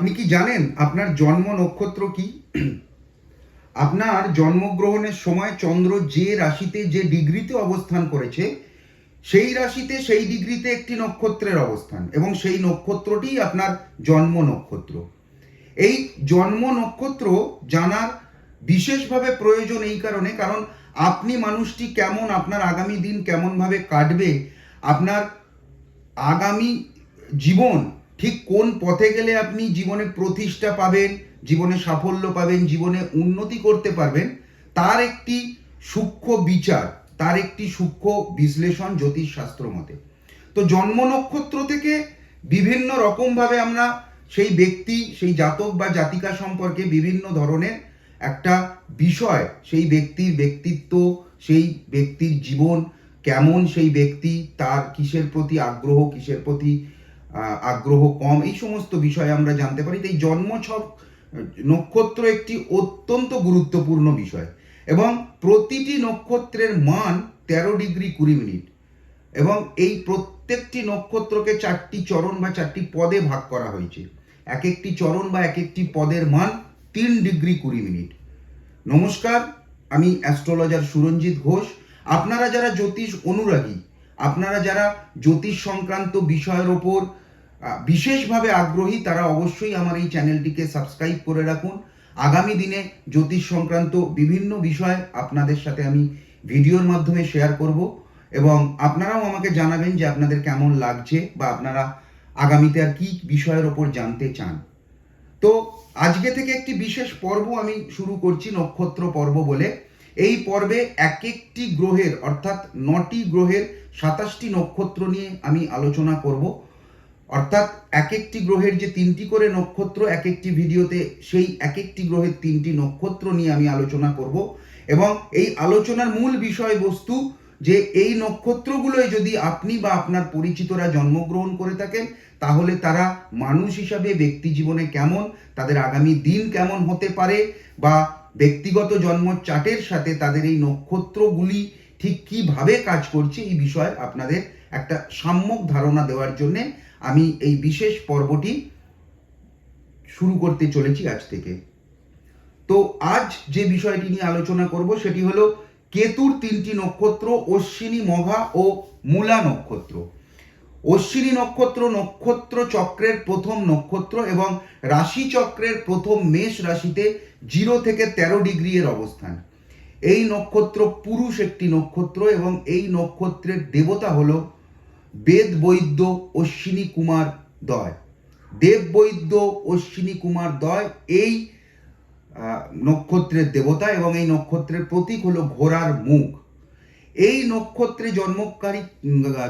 আপনি কি জানেন আপনার জন্ম নক্ষত্র কি? আপনার জন্মগ্রহণের সময় চন্দ্র যে রাশিতে যে ডিগ্রিতে অবস্থান করেছে, সেই রাশিতে সেই ডিগ্রিতে একটি নক্ষত্রের অবস্থান এবং সেই নক্ষত্রটি আপনার জন্ম নক্ষত্র। এই জন্ম নক্ষত্র জানার বিশেষভাবে প্রয়োজন এই কারণে, কারণ আপনি মানুষটি কেমন, আপনার আগামী দিন কেমনভাবে কাটবে, আপনার আগামী জীবন ঠিক কোন পথে গেলে আপনি জীবনে প্রতিষ্ঠা পাবেন, জীবনে সাফল্য পাবেন, জীবনে উন্নতি করতে পারবেন, তার একটি সূক্ষ্ম বিচার, তার একটি সূক্ষ্ম বিশ্লেষণ জ্যোতিষ শাস্ত্র মতে। তো জন্ম নক্ষত্র থেকে বিভিন্ন রকমভাবে আমরা সেই ব্যক্তি, সেই জাতক বা জাতিকা সম্পর্কে বিভিন্ন ধরনের একটা বিষয়, সেই ব্যক্তির ব্যক্তিত্ব, সেই ব্যক্তির জীবন কেমন, সেই ব্যক্তি তার কিসের প্রতি আগ্রহ, কিসের প্রতি আগ্রহ কম। এই সমস্ত বিষয় আমরা জানতে পারি। তাই জন্মছক নক্ষত্র একটি অত্যন্ত গুরুত্বপূর্ণ বিষয় এবং প্রতিটি নক্ষত্রের মান তেরো ডিগ্রি কুড়ি মিনিট এবং এই প্রত্যেকটি নক্ষত্রকে চারটি চরণ বা চারটি পদে ভাগ করা হয়েছে। এক একটি চরণ বা এক একটি পদের মান তিন ডিগ্রি কুড়ি মিনিট। নমস্কার, আমি অ্যাস্ট্রোলজার সুরঞ্জিত ঘোষ। আপনারা যারা জ্যোতিষ অনুরাগী আপনারা যারা জ্যোতিষ সংক্রান্ত বিষয়ের ওপর বিশেষভাবে আগ্রহী, তারা অবশ্যই আমার এই চ্যানেলটিকে সাবস্ক্রাইব করে রাখুন। আগামী দিনে জ্যোতিষ সংক্রান্ত বিভিন্ন বিষয় আপনাদের সাথে আমি ভিডিওর মাধ্যমে শেয়ার করব এবং আপনারাও আমাকে জানাবেন যে আপনাদের কেমন লাগছে বা আপনারা আগামীতে আর কী বিষয়ের ওপর জানতে চান। তো আজকে থেকে একটি বিশেষ পর্ব আমি শুরু করছি, নক্ষত্র পর্ব বলে। এই পর্বে এক একটি গ্রহের, অর্থাৎ নটি গ্রহের সাতাশটি নক্ষত্র নিয়ে আমি আলোচনা করব। অর্থাৎ এক একটি গ্রহের যে তিনটি করে নক্ষত্র এক একটি ভিডিওতে সেই এক একটি গ্রহের তিনটি নক্ষত্র নিয়ে আমি আলোচনা করব এবং এই আলোচনার মূল বিষয়বস্তু যে এই নক্ষত্রগুলোয় যদি আপনি বা আপনার পরিচিতরা জন্মগ্রহণ করে থাকেন, তাহলে তারা মানুষ হিসাবে ব্যক্তি জীবনে কেমন, তাদের আগামী দিন কেমন হতে পারে বা ব্যক্তিগত জন্ম চার্টের সাথে তাদের এই নক্ষত্রগুলি ঠিক কীভাবে কাজ করছে এই বিষয়ে আপনাদের একটা সাম্যক ধারণা দেওয়ার জন্য আমি এই বিশেষ পর্বটি শুরু করতে চলেছি আজ থেকে। তো আজ যে বিষয়টি নিয়ে আলোচনা করব সেটি হলো কেতুর তিনটি নক্ষত্র, অশ্বিনী, মঘা ও মূলা নক্ষত্র। অশ্বিনী নক্ষত্র নক্ষত্র চক্রের প্রথম নক্ষত্র এবং রাশি চক্রের প্রথম মেষ রাশিতে জিরো থেকে তেরো ডিগ্রি এর অবস্থান। এই নক্ষত্র পুরুষ একটি নক্ষত্র এবং এই নক্ষত্রের দেবতা হল বেদ বৈদ্য অশ্বিনী কুমার দয়। দেব বৈদ্য অশ্বিনী কুমার দয় এই নক্ষত্রের দেবতা এবং এই নক্ষত্রের প্রতীক হলো ঘোড়ার মুখ। এই নক্ষত্রে জন্মকারী,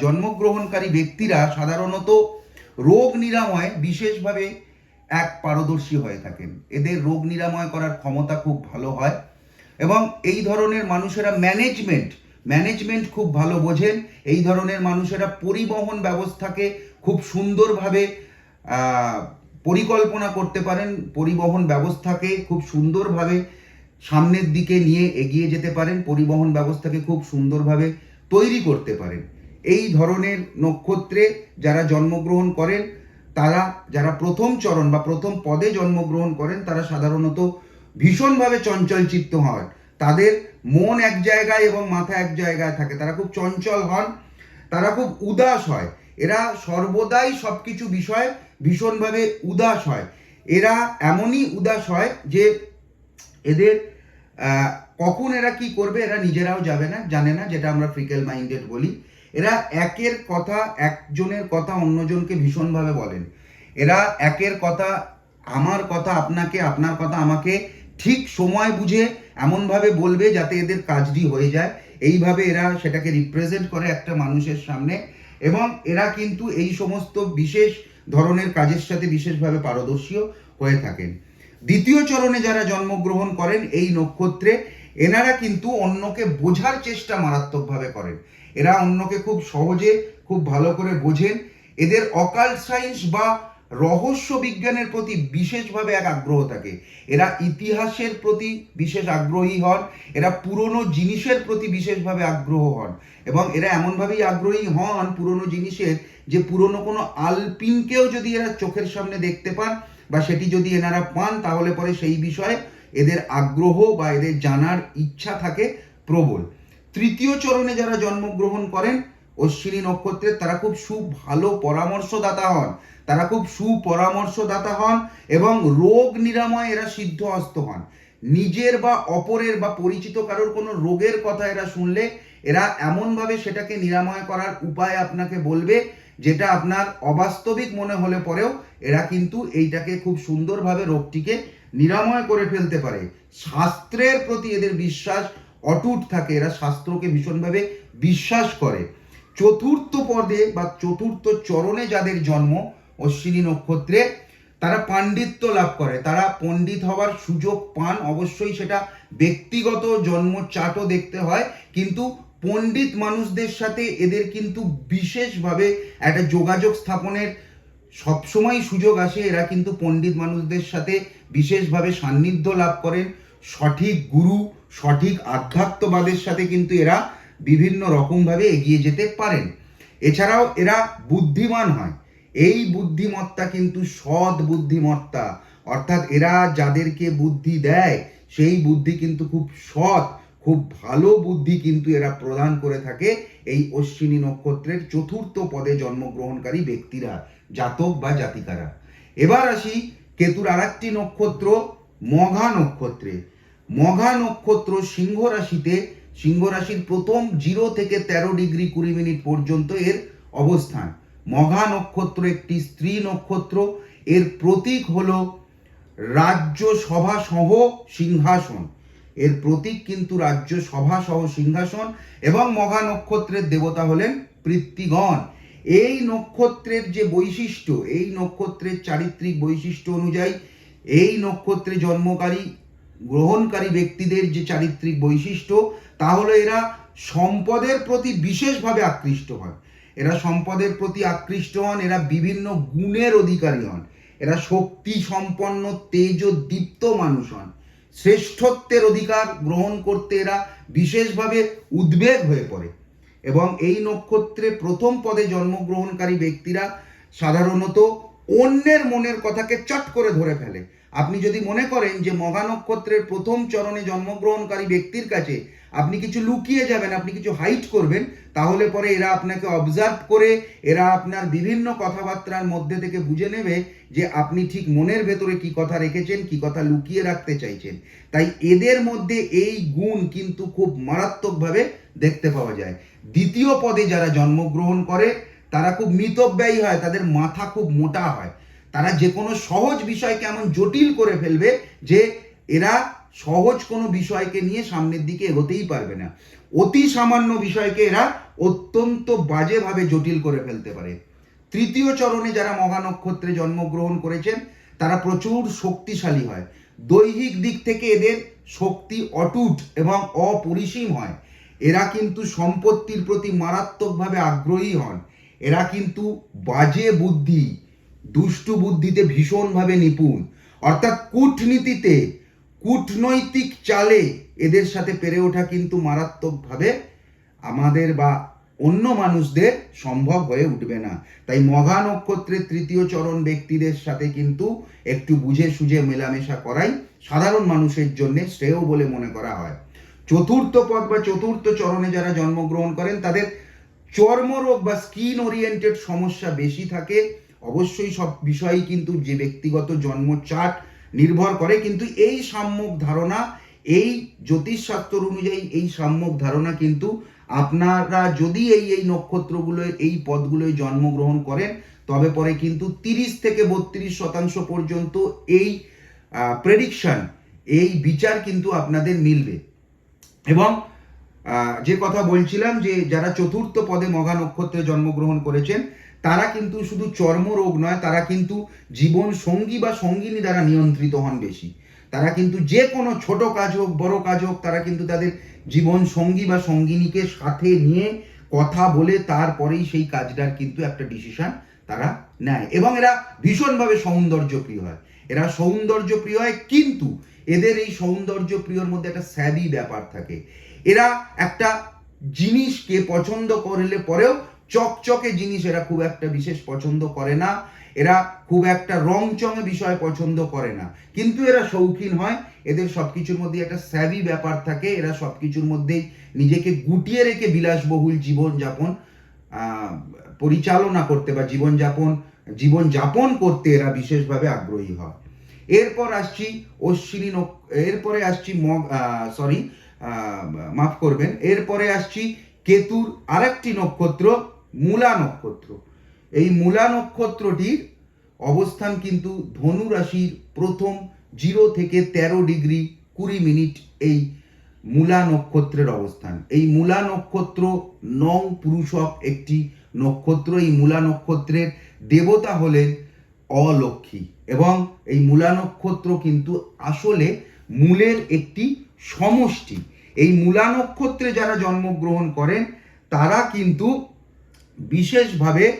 জন্মগ্রহণকারী ব্যক্তিরা সাধারণত রোগ নিরাময় বিশেষভাবে এক পারদর্শী হয়ে থাকেন। এদের রোগ নিরাময় করার ক্ষমতা খুব ভালো হয় এবং এই ধরনের মানুষেরা ম্যানেজমেন্ট ম্যানেজমেন্ট খুব ভালো বোঝেন। এই ধরনের মানুষেরা পরিবহন ব্যবস্থাকে খুব সুন্দরভাবে পরিকল্পনা করতে পারেন। পরিবহন ব্যবস্থাকে খুব সুন্দরভাবে সামনের দিকে নিয়ে এগিয়ে যেতে পারেন, পরিবহন ব্যবস্থাকে খুব সুন্দরভাবে তৈরি করতে পারেন। এই ধরনের নক্ষত্রে যারা জন্মগ্রহণ করেন, তারা যারা প্রথম চরণ বা প্রথম পদে জন্মগ্রহণ করেন, তারা সাধারণত ভীষণভাবে চঞ্চল চিত্ত হয় তাদের মন এক জায়গায় এবং মাথা এক জায়গায় থাকে। তারা খুব চঞ্চল হন, তারা খুব উদাস হয়। এরা সর্বদাই সবকিছু বিষয় ভীষণভাবে উদাস হয়। এরা এমনই উদাস হয় যে এদের কখন এরা কি করবে, এরা নিজেরাও যাবে না, জানে না, যেটা আমরা ফ্রিকেল মাইন্ডেড বলি। এরা একের কথা একজনের কথা অন্যজনকে ভীষণভাবে বলেন। এরা একের কথা, আমার কথা, আপনাকে, আপনার কথা, আমাকে ঠিক সময় বুঝে এমনভাবে বলবে যাতে এদের কাজটি হয়ে যায়। এইভাবে এরা সেটাকে রিপ্রেজেন্ট করে একটা মানুষের সামনে। এবং এরা কিন্তু এই সমস্ত বিশেষ ধরনের কাজের সাথে বিশেষভাবে পারদর্শীও হয়ে থাকেন। দ্বিতীয় চরণে যারা জন্মগ্রহণ করেন, এই নক্ষত্রে এনারা কিন্তু অন্যকে বোঝার চেষ্টা মারাত্মকভাবে করেন। এরা অন্যকে খুব সহজে, খুব ভালো করে বোঝেন। এদের অকাল সায়েন্স বা রহস্য বিজ্ঞানের প্রতি বিশেষভাবে এক আগ্রহ থাকে। এরা ইতিহাসের প্রতি বিশেষ আগ্রহী হন, এরা পুরনো জিনিসের প্রতি বিশেষভাবে আগ্রহ হন এবং এরা এমনভাবেই আগ্রহী হন পুরনো জিনিসের যে পুরনো কোনো আলপিনকেও যদি এরা চোখের সামনে দেখতে পান বা সেটি যদি এনারা পান, তাহলে পরে সেই বিষয়ে এদের আগ্রহ বা এদের জানার ইচ্ছা থাকে প্রবল। তৃতীয় চরণে যারা জন্মগ্রহণ করেন, অশ্বিনী নক্ষত্রের, তারা খুব সু ভালো পরামর্শদাতা হন। তারা খুব সুপরামর্শদাতা হন এবং রোগ নিরাময় এরা সিদ্ধ হস্ত হন। নিজের বা অপরের বা পরিচিত কারোর কোনো রোগের কথা এরা শুনলে, এরা এমনভাবে সেটাকে নিরাময় করার উপায় আপনাকে বলবে যেটা আপনার অবাস্তবিক মনে হলে পরেও এরা কিন্তু এইটাকে খুব সুন্দরভাবে রোগটিকে নিরাময় করে ফেলতে পারে। শাস্ত্রের প্রতি এদের বিশ্বাস অটুট থাকে, এরা শাস্ত্রকে ভীষণভাবে বিশ্বাস করে। চতুর্থ পদে বা চতুর্থ চরণে যাদের জন্ম অশ্বিনী নক্ষত্রে, তারা পাণ্ডিত্য লাভ করে। তারা পণ্ডিত হওয়ার সুযোগ পান, অবশ্যই সেটা ব্যক্তিগত জন্ম চাটও দেখতে হয়, কিন্তু পণ্ডিত মানুষদের সাথে এদের কিন্তু বিশেষভাবে একটা যোগাযোগ স্থাপনের সবসময় সুযোগ আসে। এরা কিন্তু পণ্ডিত মানুষদের সাথে বিশেষভাবে সান্নিধ্য লাভ করেন। সঠিক গুরু, সঠিক আধ্যাত্মবাদের সাথে কিন্তু এরা বিভিন্ন রকমভাবে এগিয়ে যেতে পারেন। এছাড়াও এরা বুদ্ধিমান হয়। এই বুদ্ধিমত্তা কিন্তু সৎ বুদ্ধিমত্তা। অর্থাৎ এরা যাদেরকে বুদ্ধি দেয়, সেই বুদ্ধি কিন্তু খুব সৎ খুব ভালো বুদ্ধি কিন্তু এরা প্রদান করে থাকে এই অশ্বিনী নক্ষত্রের চতুর্থ পদে জন্মগ্রহণকারী ব্যক্তিরা, জাতক বা জাতিকারা। এবার আসি কেতুর আর একটি নক্ষত্র, মঘা নক্ষত্রে। মঘা নক্ষত্র সিংহ রাশিতে, সিংহ রাশির প্রথম জিরো থেকে তেরো ডিগ্রি কুড়ি মিনিট পর্যন্ত এর অবস্থান। মঘা নক্ষত্র একটি স্ত্রী নক্ষত্র, এর প্রতীক হলো রাজ্য সভা সহ সিংহাসন। এর প্রতীক কিন্তু রাজ্য সভা সহ সিংহাসন এবং মহা নক্ষত্রের দেবতা হলেন পৃথ্বীগণ এই নক্ষত্রের যে বৈশিষ্ট্য, এই নক্ষত্রের চারিত্রিক বৈশিষ্ট্য অনুযায়ী এই নক্ষত্রে জন্মকারী, গ্রহণকারী ব্যক্তিদের যে চারিত্রিক বৈশিষ্ট্য, তা হলো এরা সম্পদের প্রতি বিশেষভাবে আকৃষ্ট হয় এরা সম্পদের প্রতি আকৃষ্ট হন, এরা বিভিন্ন গুণের অধিকারী হন। এরা শক্তি সম্পন্ন তেজ দীপ্ত মানুষ হন। শ্রেষ্ঠত্বের অধিকার গ্রহণ করতে এরা বিশেষভাবে উদ্বেগ হয়ে পড়ে। এবং এই নক্ষত্রে প্রথম পদে জন্মগ্রহণকারী ব্যক্তিরা সাধারণত অন্যের মনের কথাকে চট করে ধরে ফেলে। আপনি যদি মনে করেন যে মগা নক্ষত্রের প্রথম চরণে জন্মগ্রহণকারী ব্যক্তির কাছে আপনি কিছু লুকিয়ে যাবেন, আপনি কিছু হাইট করবেন, তাহলে পরে এরা আপনাকে অবজার্ভ করে, এরা আপনার বিভিন্ন কথাবার্তার মধ্যে থেকে বুঝে নেবে যে আপনি ঠিক মনের ভেতরে কি কথা রেখেছেন, কি কথা লুকিয়ে রাখতে চাইছেন। তাই এদের মধ্যে এই গুণ কিন্তু খুব মারাত্মকভাবে দেখতে পাওয়া যায়। দ্বিতীয় পদে যারা জন্মগ্রহণ করে, তারা খুব মিতব্যয়ী হয়, তাদের মাথা খুব মোটা হয়। তারা যে কোনো সহজ বিষয়কে এমন জটিল করে ফেলবে যে এরা সহজ কোনো বিষয়কে নিয়ে সামনের দিকে এগোতেই পারবে না। অতি সামান্য বিষয়কে এরা অত্যন্ত বাজেভাবে জটিল করে ফেলতে পারে। তৃতীয় চরণে যারা মহা নক্ষত্রে জন্মগ্রহণ করেছেন, তারা প্রচুর শক্তিশালী হয়। দৈহিক দিক থেকে এদের শক্তি অটুট এবং অপরিসীম হয়। এরা কিন্তু সম্পত্তির প্রতি মারাত্মকভাবে আগ্রহী হন। এরা কিন্তু বাজে বুদ্ধি, দুষ্টু বুদ্ধিতে ভীষণভাবে নিপুণ। অর্থাৎ কূটনীতিতে কূটনৈতিক চালে এদের সাথে পেরে ওঠা কিন্তু মারাত্মকভাবে আমাদের বা অন্য মানুষদের সম্ভব হয়ে উঠবে না। তাই মঘা নক্ষত্রের তৃতীয় চরণ ব্যক্তিদের সাথে কিন্তু একটু বুঝে সুঝে মেলামেশা করাই সাধারণ মানুষের জন্য শ্রেয় বলে মনে করা হয়। চতুর্থ পদ বা চতুর্থ চরণে যারা জন্মগ্রহণ করেন, তাদের চর্মরোগ বা স্কিন ওরিয়েন্টেড সমস্যা বেশি থাকে। অবশ্যই সব বিষয়ই কিন্তু যে ব্যক্তিগত জন্ম চার্ট নির্ভর করে, কিন্তু এই সাম্যক ধারণা, এই জ্যোতিষশাস্ত্র অনুযায়ী এই সাম্যক ধারণা কিন্তু আপনারা যদি এই এই নক্ষত্রগুলোয় এই পদগুলোয় জন্মগ্রহণ করেন, তবে পরে কিন্তু তিরিশ থেকে বত্রিশ শতাংশ পর্যন্ত এই প্রেডিকশন এই বিচার কিন্তু আপনাদের মিলবে। এবং যে কথা বলছিলাম যে যারা চতুর্থ পদে মঘা নক্ষত্রে জন্মগ্রহণ করেছেন তারা কিন্তু শুধু চর্মরোগ নয়, তারা কিন্তু জীবন সঙ্গী বা সঙ্গিনী দ্বারা নিয়ন্ত্রিত হন বেশি। তারা কিন্তু যে কোনো ছোট কাজ হোক, বড় কাজ হোক, তারা কিন্তু তাদের জীবন সঙ্গী বা সঙ্গিনীকে সাথে নিয়ে কথা বলে তারপরেই সেই কাজটার কিন্তু একটা ডিসিশন তারা নেয়। এবং এরা ভীষণভাবে সৌন্দর্য প্রিয় হয়। এরা সৌন্দর্য প্রিয় হয় কিন্তু এদের এই সৌন্দর্য প্রিয়র মধ্যে একটা স্যাদি ব্যাপার থাকে। এরা একটা জিনিসকে পছন্দ করলে পরেও চকচকে জিনিস এরা খুব একটা বিশেষ পছন্দ করে না। এরা খুব একটা রং চং বিষয় পছন্দ করে না। কিন্তু এরা শৌখিন হয়, এদের সব কিছুর মধ্যে একটা স্যাভি ব্যাপার থাকে, এরা সব কিছুর মধ্যেই নিজেকে গুটিয়ে রেখে বিলাসবহুল জীবনযাপন পরিচালনা করতে বা জীবনযাপন জীবনযাপন করতে এরা বিশেষভাবে আগ্রহী হয়। এরপর আসছি অশ্বিনী এরপরে আসছি মগ সরি মাফ করবেন, এরপরে আসছি কেতুর আরেকটি নক্ষত্র মূলা নক্ষত্র। এই মূলা নক্ষত্রটির অবস্থান কিন্তু ধনু রাশির প্রথম জিরো থেকে তেরো ডিগ্রি কুড়ি মিনিট এই মূলা নক্ষত্রের অবস্থান। এই মূলা নক্ষত্র নং পুরুষক একটি নক্ষত্র। এই মূলা নক্ষত্রের দেবতা হলেন অলক্ষ্মী এবং এই মূলা নক্ষত্র কিন্তু আসলে মূলের একটি সমষ্টি। এই মূলা নক্ষত্রে যারা জন্মগ্রহণ করেন, তারা কিন্তু বিশেষভাবে,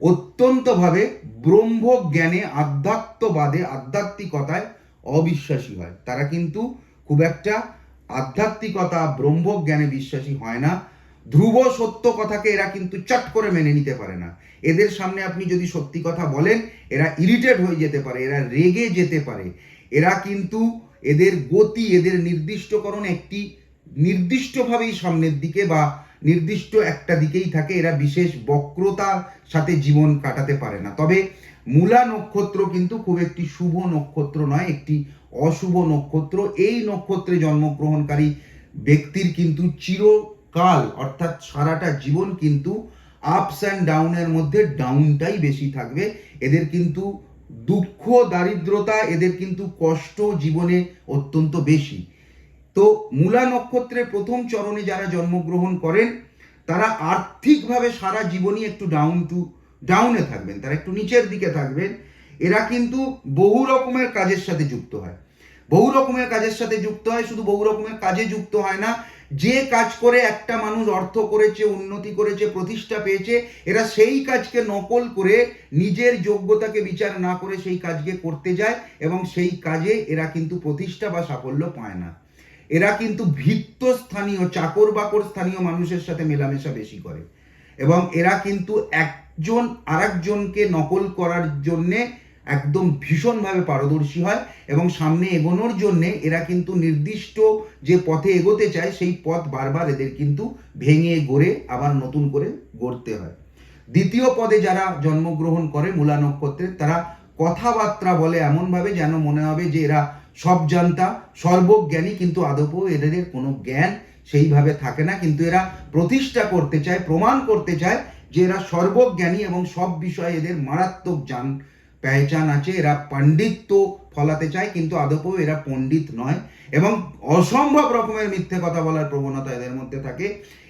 অত্যন্তভাবে ব্রহ্মজ্ঞানে আধ্যাত্মবাদে, আধ্যাত্মিকতায় অবিশ্বাসী হয়। তারা কিন্তু খুব একটা আধ্যাত্মিকতা, ব্রহ্মজ্ঞানে বিশ্বাসী হয় না। ধ্রুব সত্য কথাকে এরা কিন্তু চট করে মেনে নিতে পারে না। এদের সামনে আপনি যদি সত্যি কথা বলেন, এরা ইরিটেট হয়ে যেতে পারে, এরা রেগে যেতে পারে। এরা কিন্তু এদের গতি, এদের নির্দিষ্টকরণ একটি নির্দিষ্টভাবেই সামনের দিকে বা নির্দিষ্ট একটা দিকেই থাকে, এরা বিশেষ বক্রতার সাথে জীবন কাটাতে পারে না। তবে মূলা নক্ষত্র কিন্তু খুব একটি শুভ নক্ষত্র নয়, একটি অশুভ নক্ষত্র। এই নক্ষত্রে জন্মগ্রহণকারী ব্যক্তির কিন্তু চিরকাল, অর্থাৎ সারাটা জীবন কিন্তু আপস অ্যান্ড ডাউনের মধ্যে ডাউনটাই বেশি থাকবে। এদের কিন্তু দুঃখ, দারিদ্রতা, এদের কিন্তু কষ্ট জীবনে অত্যন্ত বেশি। তো মূলা নক্ষত্রের প্রথম চরণে যারা জন্মগ্রহণ করেন, তারা আর্থিকভাবে সারা জীবনই একটু ডাউন টু ডাউনে থাকবেন, তারা একটু নিচের দিকে থাকবেন। এরা কিন্তু বহু রকমের কাজের সাথে যুক্ত হয়। বহু রকমের কাজের সাথে যুক্ত হয়, শুধু বহু রকমের কাজে যুক্ত হয় না, যে কাজ করে একটা মানুষ অর্থ করেছে, উন্নতি করেছে, প্রতিষ্ঠা পেয়েছে, এরা সেই কাজকে নকল করে নিজের যোগ্যতাকে বিচার না করে সেই কাজকে করতে যায় এবং সেই কাজে এরা কিন্তু প্রতিষ্ঠা বা সাফল্য পায় না। এরা কিন্তু ভিত্ত স্থানীয় চাকর বাকর স্থানীয় মানুষের সাথে মেলামেশা বেশি করে। এবং এরা কিন্তু একজন আরেকজনকে নকল করার জন্যে একদম ভীষণভাবে পারদর্শী হয় এবং সামনে এগোনোর জন্যে এরা কিন্তু নির্দিষ্ট যে পথে এগোতে চায়, সেই পথ বারবার এদের কিন্তু ভেঙে, গড়ে, আবার নতুন করে গড়তে হয়। দ্বিতীয় পদে যারা জন্মগ্রহণ করে মূলা নক্ষত্রের, তারা কথাবার্তা বলে এমনভাবে যেন মনে হবে যে এরা সব জানতা, সর্বজ্ঞানী কিন্তু আদপও এদের কোনো জ্ঞান সেইভাবে থাকে না। কিন্তু এরা প্রতিষ্ঠা করতে চায়, প্রমাণ করতে চায় যে এরা সর্বজ্ঞানী এবং সব বিষয়ে এদের মারাত্মক জান পেহচান আছে। এরা পাণ্ডিত্য ফলাতে চায়, কিন্তু আদপও এরা পণ্ডিত নয় এবং অসম্ভব রকমের মিথ্যে কথা বলার প্রবণতা এদের মধ্যে থাকে।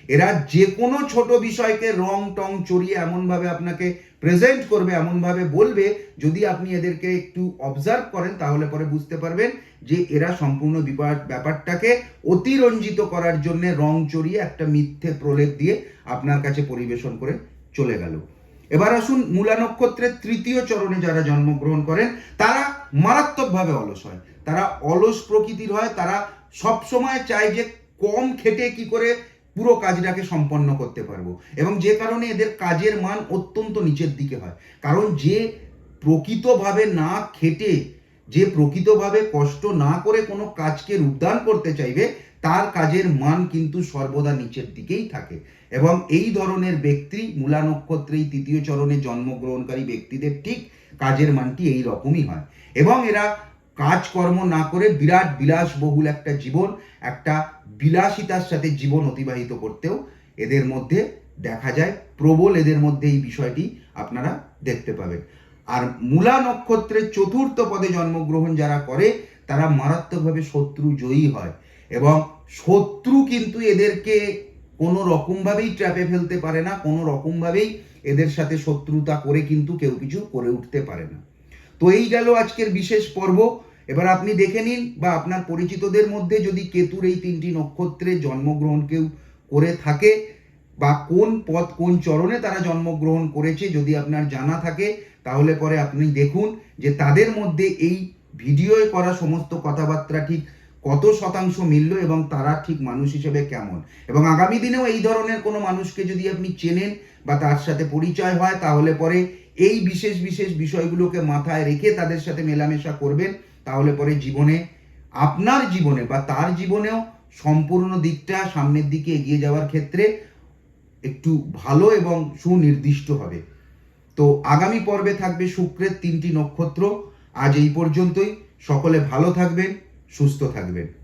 এরা যে কোনো ছোট বিষয়কে রং টং চড়িয়ে এমনভাবে আপনাকে প্রেজেন্ট করবে, এমনভাবে বলবে, যদি আপনি এদেরকে একটু অবজার্ভ করেন, তাহলে পরে বুঝতে পারবেন যে এরা সম্পূর্ণ ব্যাপারটাকে অতিরঞ্জিত করার জন্য রং চড়িয়ে একটা মিথ্যে প্রলেপ দিয়ে আপনার কাছে পরিবেশন করে চলে গেল। এবার আসুন মূলা নক্ষত্রের তৃতীয় চরণে যারা জন্মগ্রহণ করেন, তারা মারাত্মকভাবে অলস হয়। তারা অলস প্রকৃতির হয়, তারা সব সময় চায় যে কম খেটে কি করে পুরো কাজটাকে সম্পন্ন করতে পারব। এবং যে কারণে এদের কাজের মান অত্যন্ত নিচের দিকে হয়। কারণ যে প্রকৃতভাবে না খেটে, যে প্রকৃতভাবে কষ্ট না করে কোনো কাজকে রূপদান করতে চাইবে, তার কাজের মান কিন্তু সর্বদা নিচের দিকেই থাকে। এবং এই ধরনের ব্যক্তি, মূলা নক্ষত্রেই তৃতীয় চরণে জন্মগ্রহণকারী ব্যক্তিদের ঠিক কাজের মানটি এই রকমই হয়। এবং এরা কাজকর্ম না করে বিরাট বিলাসবহুল একটা জীবন, একটা বিলাসিতার সাথে জীবন অতিবাহিত করতেও এদের মধ্যে দেখা যায়। প্রবল এদের মধ্যে এই বিষয়টি আপনারা দেখতে পাবেন। আর মূলা নক্ষত্রের চতুর্থ পদে জন্মগ্রহণ যারা করে, তারা মারাত্মকভাবে শত্রু জয়ী হয় এবং শত্রু কিন্তু এদেরকে কোনো রকমভাবেই ট্র্যাপে ফেলতে পারে না, কোনো রকমভাবেই এদের সাথে শত্রুতা করে কিন্তু কেউ কিছু করে উঠতে পারে না। তো এই গেল আজকের বিশেষ পর্ব। এবার আপনি দেখে নিন বা আপনার পরিচিতদের মধ্যে যদি কেতুর এই তিনটি নক্ষত্রে জন্মগ্রহণ কেউ করে থাকে বা কোন পথ, কোন চরণে তারা জন্মগ্রহণ করেছে যদি আপনার জানা থাকে, তাহলে পরে আপনি দেখুন যে তাদের মধ্যে এই ভিডিওয়ে করা সমস্ত কথাবার্তা ঠিক কত শতাংশ মিলল এবং তারা ঠিক মানুষ হিসেবে কেমন। এবং আগামী দিনেও এই ধরনের কোনো মানুষকে যদি আপনি চেনেন বা তার সাথে পরিচয় হয়, তাহলে পরে এই বিশেষ বিশেষ বিষয়গুলোকে মাথায় রেখে তাদের সাথে মেলামেশা করবেন। তাহলে পরে জীবনে আপনার জীবনে বা তার জীবনেও সম্পূর্ণ দিকটা সামনের দিকে এগিয়ে যাওয়ার ক্ষেত্রে একটু ভালো এবং সুনির্দিষ্ট হবে। তো আগামী পর্বে থাকবে শুক্রের তিনটি নক্ষত্র। আজ এই পর্যন্তই। সকলে ভালো থাকবেন, সুস্থ থাকবেন।